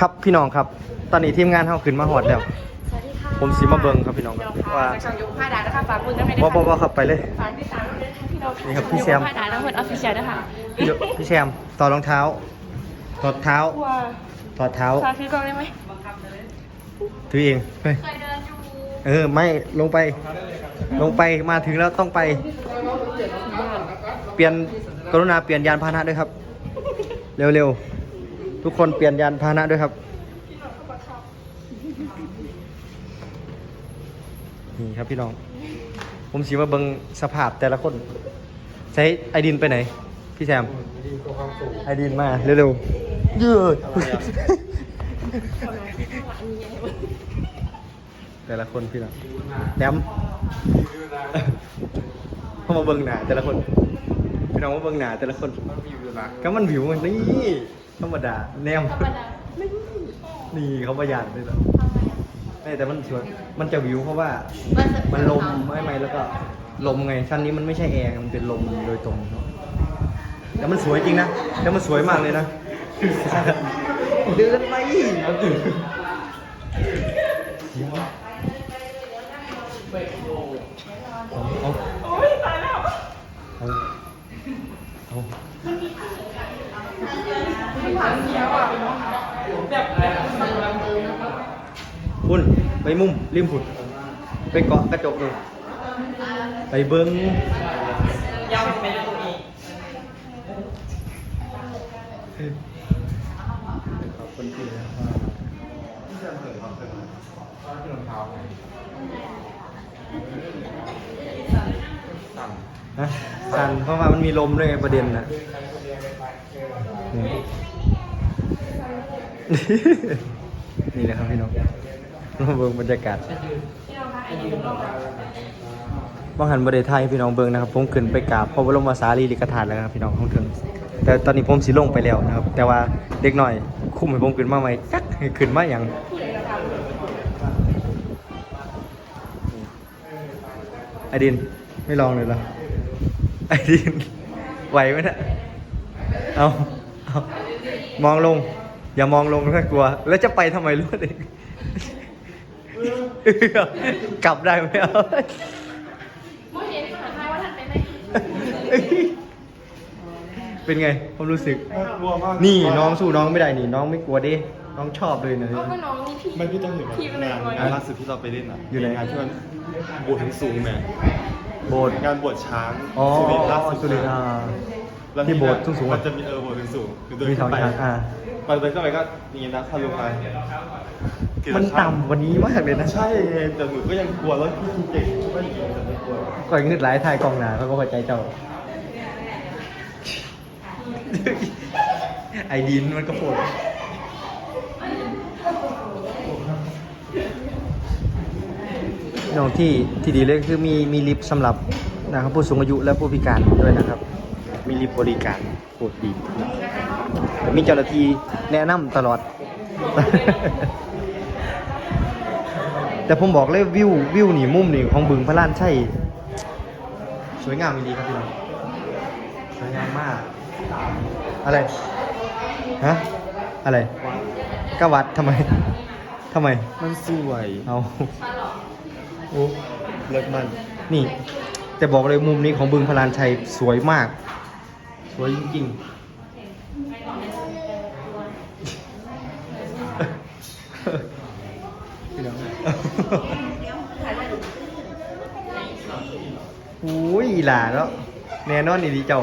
ครับพี่น้องครับ ตอนนี้ทีมงานเฮาขึ้นมาหอดแล้ว สวัสดีค่ะผมสิมาเบิ่งครับพี่น้องเดี๋ยวว่าค่ะช่องยกผ้าดานะคะฝากคุณด้วยนะบ่บ่บ่ครับไปเลย ฝากติดตามด้วยนะคะพี่น้องนี่ครับพี่แซมยกผ้าดาทั้งหมดออฟฟิเชียลนะคะพี่โยพี่แชมป์ถอดรองเท้าถอดเท้ากลัวถอดเท้า ฝากซื้อกล้องได้ไหมถือเองเฮ้ยเคยเดินอยู่เออ ไม่ ลงไป ลงไป มาถึงแล้วต้องไป เปลี่ยน กรุณาเปลี่ยนยานพาหนะด้วยครับ เร็วๆ ทุกคนเปลี่ยนยานพาหนะด้วยครับ นี่ครับพี่น้อง ผมสีมาเบิงสภาพแต่ละคน ใช้ไอดินไปไหน พี่แซม ไอดินมาเร็วๆเยืดแต่ละคนพี่น้องแหนมเข้ามาเบิงหนาแต่ละคนพี่น้องมาเบิงหนาแต่ละคนก็มันวิวมันนี่ ธรรมดาแนมธรรมดานี่เขาประหยัดด้วยเหรอไม่แต่มันสวยมันจะวิวเพราะว่ามันจะมันลมไม่ไหมแล้วก็ลมไงชั้นนี้มันไม่ใช่แอร์มันเป็นลมโดยตรงเนอะแต่มันสวยจริงนะแต่มันสวยมากเลยนะเดินไปมันถึงเอาเอา โอ้ยตายแล้ว เอาเอา ไม่ผ่านเที่ยวอะแบบ คุณไปมุมริมผุดไปเกาะกระจกเลยไปเบิ้งยังไม่ได้ตรงนี้ขอบคุณที่ฮะสั่นเพราะว่ามันมีลมด้วยไงประเด็นนะนี่นะครับพี่น้อง เบิ่งบรรยากาศบ้องหันบริไทยพี่น้องเบิ่งนะครับ ผมขึ้นไปกราบพระบรมสารีริกธาตุแล้วครับพี่น้องของถึง แต่ตอนนี้ผมสิลงไปแล้วนะครับ แต่ว่าเด็กหน่อย คุ้มให้ผมขึ้นมาไหมจักให้ขึ้นมาอย่างไอดินไม่ลองเลยเหรอไอดินไหวไหมนะเอาเอามองลง อย่ามองลงถ้ากลัว แล้วจะไปทำไมรู้เด็ก กลับได้ไหมเอาเมื่อเห็นขนาดท้ายว่าทันไปไหมเป็นไงความรู้สึกกลัวมากนี่น้องสู้น้องไม่ได้นี่น้องไม่กลัวดิน้องชอบเลยนะเอาก็น้องนี่พี่ไม่พี่ต้องเห็นพี่เป็นงานไงงานล่าสุดที่เราไปเล่นอะอยู่ไหน งานที่มันบวชถึงสูงแหม่โบสถ์งานบวชช้างอ๋อสุรินทร์ล่าสุดสุรินทร์อ่า แล้วที่โบสถ์สูงๆมันจะมีเออโบสถ์ถึงสูงคือเดินมีขึ้สองนไปทางอ่า ตอนเดินเข้าไปก็นี่นะทะลุไปมันต่ำกว่านี้มากเลยนะ ใช่แต่หนูก็ยังกลัวแล้วพี่เก่งก็ยังจะไม่กลัวก่อนเงืดหลายทายกองหนาเขาก็พอใจเจ้า ไอดินมันก็โผล่น้องที่ที่ดีเลยคือมีมีลิฟต์สำหรับนะครับผู้สูงอายุและผู้พิการด้วยนะครับ มีลิฟต์บริการโคตรดี นะครับมีเจ้าหน้าที่แนะนำตลอด แต่ผมบอกเลยวิววิวนี่มุมนี่ของบึงพระลานใช่สวยงามดีครับพี่น้องสวยงามมาก อะไร ฮะ อะไรก็วัดทำไมทำไม มันสวย เอาโอ้เลิศมัน นี่ แต่บอกเลยมุมนี้ของบึงพลานชัยสวยมาก สวยจริงๆพี่น้ องโอ้ยอีหล่าแล้วแน่นอนนี่ดีเจ้า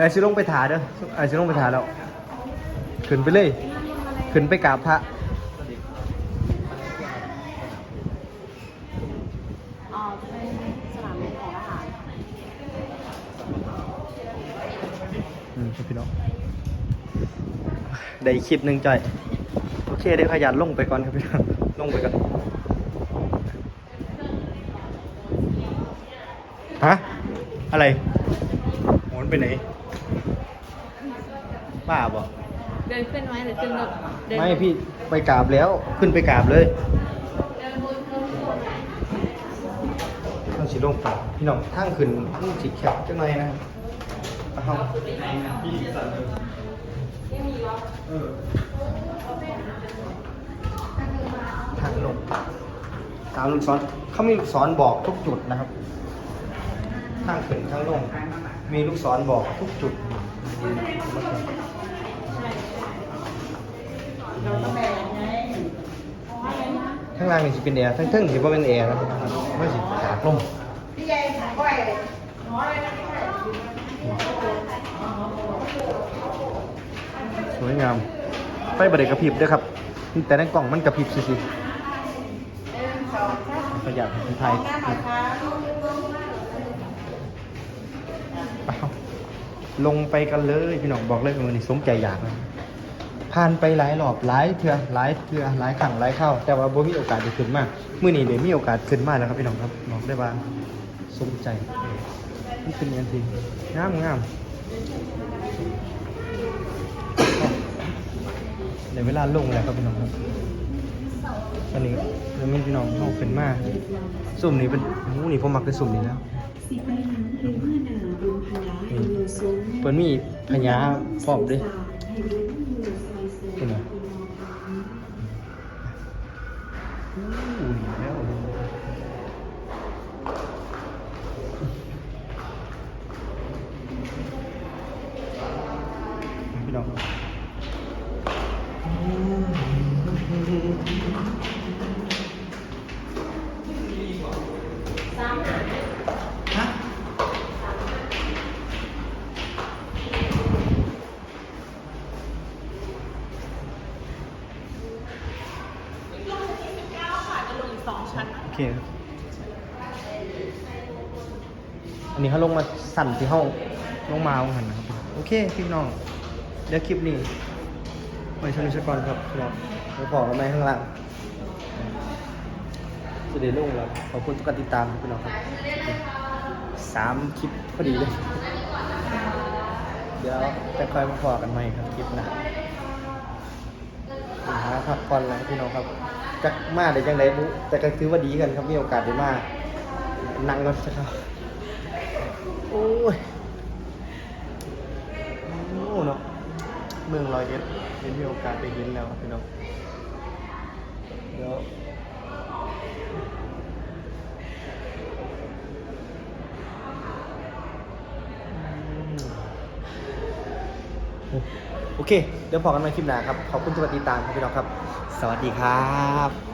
ไอ้ชิลงไปถาเด้อไอ้ชิลงไปถาแล้ว ขึ้นไปเลย ขึ้นไปกราบพระ อ๋อเป็นสนามบินของทหาร อืมครับพี่น้อง ได้อีกคลิปหนึ่งจ่อยโอเคเดี๋ยวขยันลงไปก่อนครับพี่น้องลงไปก่อนฮะอะไรหมุนไปไหนบ้าบ่เดินขึ้นไหมหรือขึ้นรถเดินไม่พี่ไปกราบแล้วขึ้นไปกราบเลยเดินบนเครื่องมันสิลงไปพี่น้องทางขึ้นมันสิแคบจังหน่อยนะครับเอาพี่สั่น เลยเออทางลงตามลูกศรเขามีลูกศรบอกทุกจุดนะครับทางขึ้นทางลงมีลูกศรบอกทุกจุดข้างล่างนี่สิเป็นแอร์ทั้งเทึ่งสิบ่าเป็นแอร์นะครับไม่สิตากลม สวยงาม ไฟบดเดกระพริบด้วยครับ แต่ในกล่องมันกระพริบสิสิประหยัดคนไทยปครับลงไปกันเลยพี่น้องบอกเลยว่าวันนี้สมใจอยากนะผ่านไปหลายรอบหลายเทื่อหลายเทื่อหลายครั้งหลายเข้า แต่ว่าบ่มีโอกาสได้ขึ้นมากมื้อนี้เดี๋ยวมีโอกาสขึ้นมากแล้วครับพี่น้องครับบอกได้ว่าสมใจมันเป็นย่างทีงามงาม เดี๋ยวเวลาลงแล้วครับพี่น้องครับตอนนี้เรามีพี่น้องเอาขึ้นมาสุ่มนี้เป็นโอ้โหนี่ผมมักเป็นสุ่มนี้แล้วสิบริหารเรือเมื่อนาบุญพลาให้โยสงเปิดมีพญาพร้อมด้วย ให้รู้มือใส่เสื้อ นี่นะอู้ยแล้วพี่น้องฮะ โอเคครับ อันนี้เขาลงมาสั่นที่ห้องลงมาเอาหันนะครับ โอเคพี่น้อง เดี๋ยวคลิปนี้ไว้ชมนิชกรครับครับไปขอกันไหมข้างล่างจะได้ลงแล้วขอบคุณทุกการติดตามพี่น้องครับสามคลิปพอดีเลย เดี๋ยวไปคอยมาขอกันใหม่ครับคลิปหน้าหาพักผ่อนแล้วพี่น้องครับจักมาได้จังไดบุแต่ก็ถือว่าดีกันครับมีโอกาสได้มานั่งรถสักครับโอ้ยโอ้เนาะเมื อยเอ็ดเห็นมีโอกาสได้เห็นแล้วครับพี่น้องเดี๋ยวอืมโอเค เดี๋ยวพอกันใหม่คลิปหน้าครับ ขอบคุณทุกติดตามครับพี่น้องครับ สวัสดีครับ